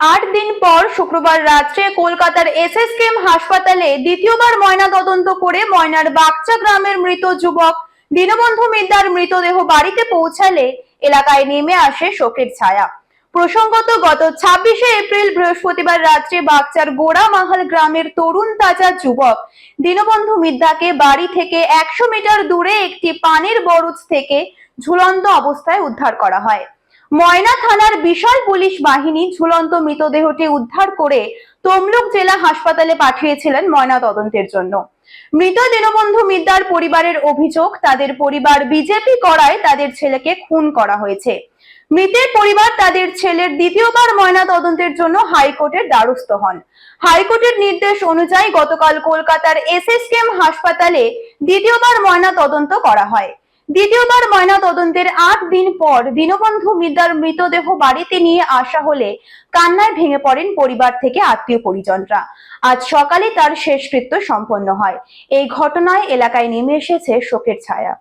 আট দিন পর শুক্রবার রাত্রে কলকাতার এসএসকেএম হাসপাতালে দ্বিতীয়বার ময়না তদন্ত করে ময়নার বাগচা গ্রামের মৃত যুবক দীনবন্ধু মিদ্দার মৃতদেহ বাড়িতে পৌঁছালে এলাকায় নেমে আসে শোকের ছায়া। প্রসঙ্গত, গত ছাব্বিশে এপ্রিল বৃহস্পতিবার রাত্রে বাগচার গোড়ামাহাল গ্রামের তরুণ তাজা যুবক দীনবন্ধু মিদ্দাকে বাড়ি থেকে একশো মিটার দূরে একটি পানির বরজ থেকে ঝুলন্ত অবস্থায় উদ্ধার করা হয়। ময়না থানার বিশাল পুলিশ বাহিনী ঝুলন্ত মৃতদেহটি উদ্ধার করে তমলুক জেলা হাসপাতালে পাঠিয়েছিলেন ময়না তদন্তের জন্য। মৃত দীনবন্ধু মিদ্দার পরিবারের অভিযোগ, তাদের পরিবার বিজেপি করায় তাদের ছেলেকে খুন করা হয়েছে। মৃতের পরিবার তাদের ছেলের দ্বিতীয়বার ময়না তদন্তের জন্য হাইকোর্টের দ্বারস্থ হন। হাইকোর্টের নির্দেশ অনুযায়ী গতকাল কলকাতার এসএসকেএম হাসপাতালে দ্বিতীয়বার ময়না তদন্ত করা হয়। দ্বিতীয়বার ময়না তদন্তের আট দিন পর দীনবন্ধু মিদ্দার মৃতদেহ বাড়িতে নিয়ে আসা হলে কান্নায় ভেঙে পড়েন পরিবার থেকে আত্মীয় পরিজনরা। আজ সকালে তার শেষকৃত্য সম্পন্ন হয়। এই ঘটনায় এলাকায় নেমে এসেছে শোকের ছায়া।